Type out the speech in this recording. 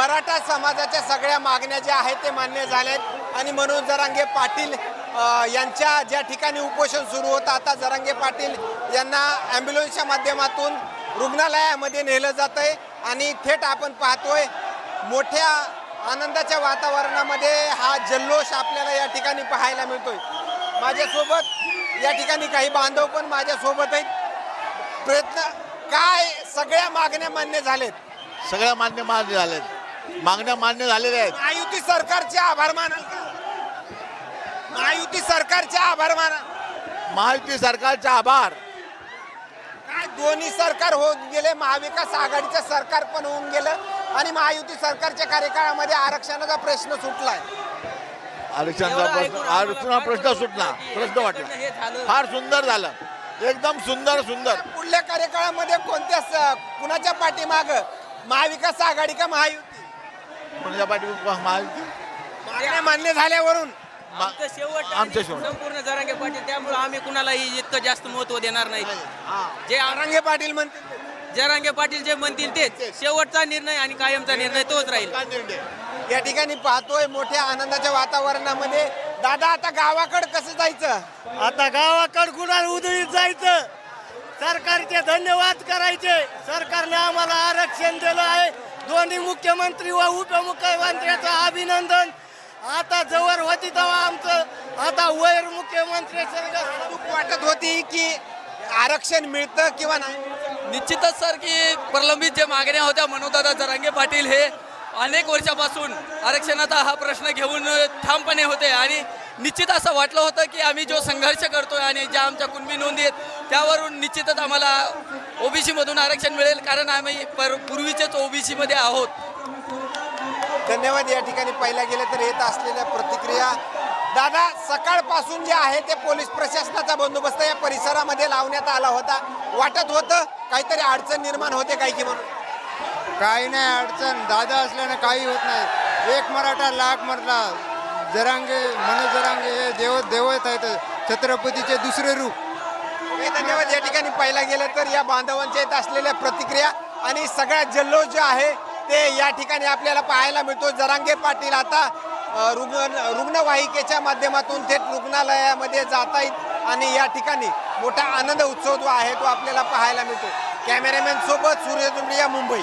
मराठा समाजाच्या सगळ्या मागण्या ज्या आहेत ते मान्य झाल्यात. आणि म्हणून जरांगे पाटील यांच्या ज्या ठिकाणी उपोषण सुरू होतं आता जरांगे पाटील यांना ॲम्ब्युलन्सच्या माध्यमातून रुग्णालयामध्ये नेलं जात आहे आणि थेट आपण पाहतोय मोठ्या आनंदाच्या वातावरणामध्ये हा जल्लोष आपल्याला या ठिकाणी पाहायला मिळतोय. माझ्यासोबत या ठिकाणी काही बांधव पण माझ्यासोबत आहेत. प्रयत्न काय सगळ्या मागण्या मान्य झालेत? सगळ्या मान्य मान्य झालेत. मागण्या मान्य झालेल्या आहेत. महायुती सरकारचे आभार मानाल का महायुती सरकारचे आभार मानाल महायुती सरकारचे आभार. काय दोन्ही सरकार होत गेले महाविकास आघाडीचं सरकार पण होऊन गेलं आणि महायुती सरकारच्या कार्यकाळामध्ये आरक्षणाचा प्रश्न सुटलाय. आरक्षणाचा एवढं प्रश्न ऐकून आम्हाला सुटला. वाटलं. की प्रश्न हे वाटला झालं. फार सुंदर झालं. एकदम सुंदर सुंदर. पुढल्या कार्यकाळामध्ये कोणत्या स- कुणाच्या पाठीमाग? महाविकास आघाडी का महायुती कोणाच्या पाठी महायुती मागण्या मान्य झाल्यावरून आमचं शेवट आमचं शेवट. संपूर्ण जरांगे पाटील त्यामुळे आम्ही कुणालाही इतकं जास्त महत्त्व देणार नाही. जे आम- रंगे पाटील म्हणतील जरांगे पाटील जे म्हणतील तेच. शेवटचा निर्णय आणि कायमचा निर्णय तोच राहील. काय निर्णय? या ठिकाणी पाहतोय मोठ्या आनंदाच्या वातावरणामध्ये. दादा आता गावाकडे कसं जायचं? आता गावाकड कुणाला उधळीत जायचं? सरकारचे धन्यवाद करायचे. सरकारने आम्हाला आरक्षण दिलं आहे. दोन्ही मुख्यमंत्री व उपमुख्यमंत्र्याचं अभिनंदन. आता जवळ होती तेव्हा आमचं आता वैर मुख्यमंत्री वाटत होती की आरक्षण मिळतं किंवा नाही? निश्चितच सर की प्रलंबित ज्या मागण्या होत्या मनोदादा जरांगे पाटील हे अनेक वर्षापासून आरक्षणाचा हा प्रश्न घेऊन ठामपणे होते आणि निश्चित असं वाटलं होतं की आम्ही जो संघर्ष करतोय आणि ज्या आमच्या कुणबी नोंदी आहेत त्यावरून निश्चितच आम्हाला ओबीसीमधून आरक्षण मिळेल कारण आम्ही पर पूर्वीचेच ओबीसीमध्ये आहोत. धन्यवाद. या ठिकाणी पाहिल्या गेलं तर येत असलेल्या प्रतिक्रिया. दादा सकाळपासून जे आहे ते पोलीस प्रशासनाचा बंदोबस्त या परिसरामध्ये लावण्यात आला होता. वाटत होतं काहीतरी अडचण निर्माण होते काय की म्हणून? काही नाही अडचण. दादा असल्यानं काही होत नाही. एक मराठा लाख मरला. जरांगे मनोज जरांगे हे देव देवत आहेत. छत्रपतीचे दुसरे रूप. हे धन्यवाद. या ठिकाणी पाहिला गेलं तर या बांधवांच्या येत असलेल्या प्रतिक्रिया आणि सगळ्यात जल्लोष जो आहे ते या ठिकाणी आपल्याला पाहायला मिळतो. जरांगे पाटील आता अ, रुग्ण रुग्णवाहिकेच्या माध्यमातून थेट रुग्णालयामध्ये जात आहेत आणि या ठिकाणी मोठा आनंद उत्सव जो आहे तो आपल्याला पाहायला मिळतो. कॅमेरामॅन सोबत सूर्य दुमडिया मुंबई.